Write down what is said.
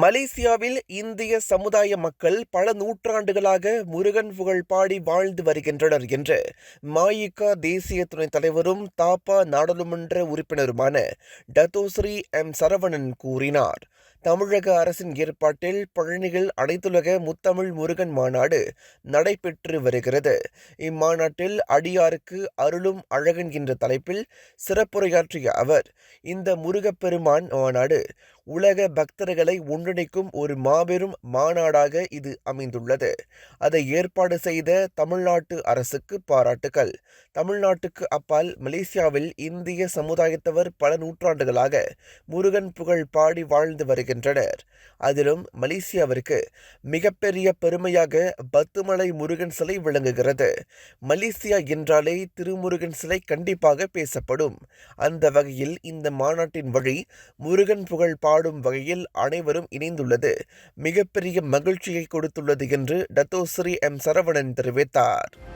மலேசியாவில் இந்திய சமுதாய மக்கள் பல நூற்றாண்டுகளாக முருகன் புகழ் பாடி வாழ்ந்து வருகின்றனர் என்று மாயிகா தேசிய துணைத் தலைவரும் தாப்பா நாடாளுமன்ற உறுப்பினருமான டத்தோஸ்ரீ எம் சரவணன் கூறினார். தமிழக அரசின் ஏற்பாட்டில் பழனியில் அனைத்துலக முத்தமிழ் முருகன் மாநாடு நடைபெற்று வருகிறது. இம்மாநாட்டில் அடியாருக்கு அருளும் அழகன் என்ற தலைப்பில் சிறப்புரையாற்றிய அவர் இந்த முருகப்பெருமான் மாநாடு உலக பக்தர்களை ஒன்றிணைக்கும் ஒரு மாபெரும் மாநாடாக இது அமைந்துள்ளது. அதை ஏற்பாடு செய்த தமிழ்நாட்டு அரசுக்கு பாராட்டுகள் தமிழ்நாட்டுக்கு அப்பால் மலேசியாவில் இந்திய சமுதாயத்தவர் பல நூற்றாண்டுகளாக முருகன் புகழ் பாடி வாழ்ந்து வருகின்றனர். அதிலும் மலேசியாவிற்கு மிகப்பெரிய பெருமையாக பத்துமலை முருகன் சிலை விளங்குகிறது. மலேசியா என்றாலே திருமுருகன் சிலை கண்டிப்பாக பேசப்படும். அந்த வகையில் இந்த மாநாட்டின் வழி முருகன் புகழ் பாடும் வகையில் அனைவரும் இணைந்துள்ளது. மிகப்பெரிய மகிழ்ச்சியை கொடுத்துள்ளது என்று டத்தோஸ்ரீ எம் சரவணன் தெரிவித்தார்.